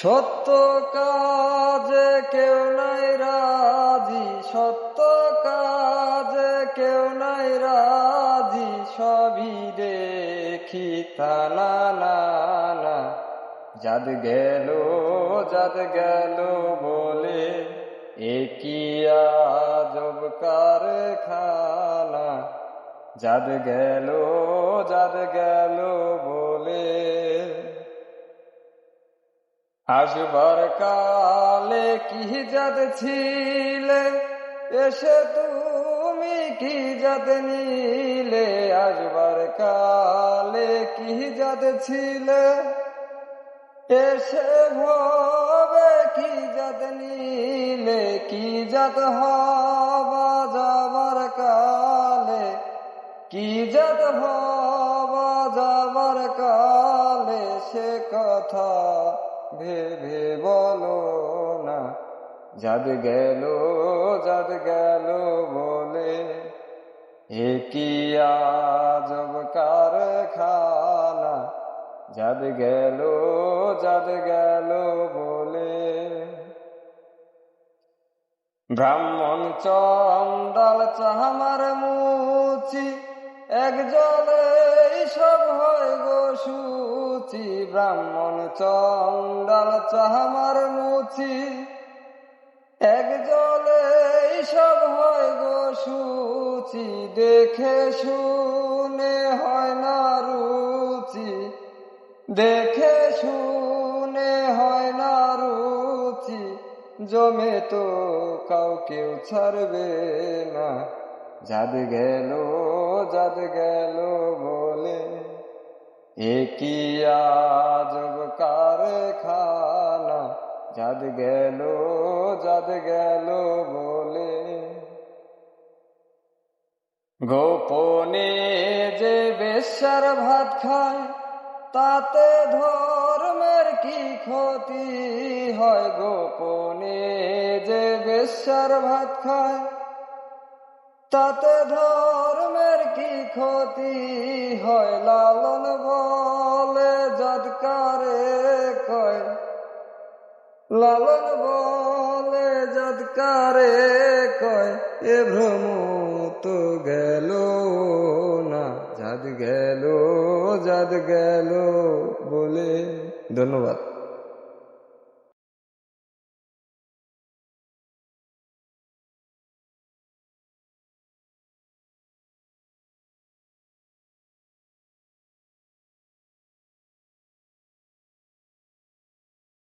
সত্য কাজে কেউ নাই রাজি, সত্য কাজে কেউ নাই রাজি, সবই দেখি না যাদ গেল যাদ গেল বলে একিয়া জব কারখানা। যাদ গেল যাদ গেল বলে আসবার কালে কি যাদ ছিলে? এসে তুমি কি যাদ নিলে? আসবার কালে কি যাদ ছিলে? এসে ভবে কি যাদ নিলে? কি যাদ হবা যাবার কালে? কি যাদ হবা যাবার কালে? সে কথা ভেবে বলো না, যাদ গেল যাদ গেল বলে। এ কি আজব কারখানা, যাদ গেল যাদ গেল বলে। ব্রাহ্মণ চন্দাল চাহামার মুচি এক জলে সব হয় গো সুচি, ব্রাহ্মণ চন্দাল চাহামার মুচি। এক জলে সব হয় গো সুচি, দেখে শুনে হয় না রুচি। দেখে শুনে হয় না রুচি, জমে তো কাউকেও ছাড়বে না। যাদ গেল যাদ গেল বলে এ কি আজব কারখানা। যাদ গেল যাদ গেল বলে, গোপনে যে বেশ্যার ভাত খায়, তাতে ধর্মের কি ক্ষতি হয়? গোপনে যে বেশ্যার ভাত খায় তাতে ধর্মের কি ক্ষতি হয়? লালন বলে যদকারে কয়? লালন বলে যদকারে কয়? এ ভ্রম তো গেল না যাদ গেল যাদ গেল বলে। ধন্যবাদ।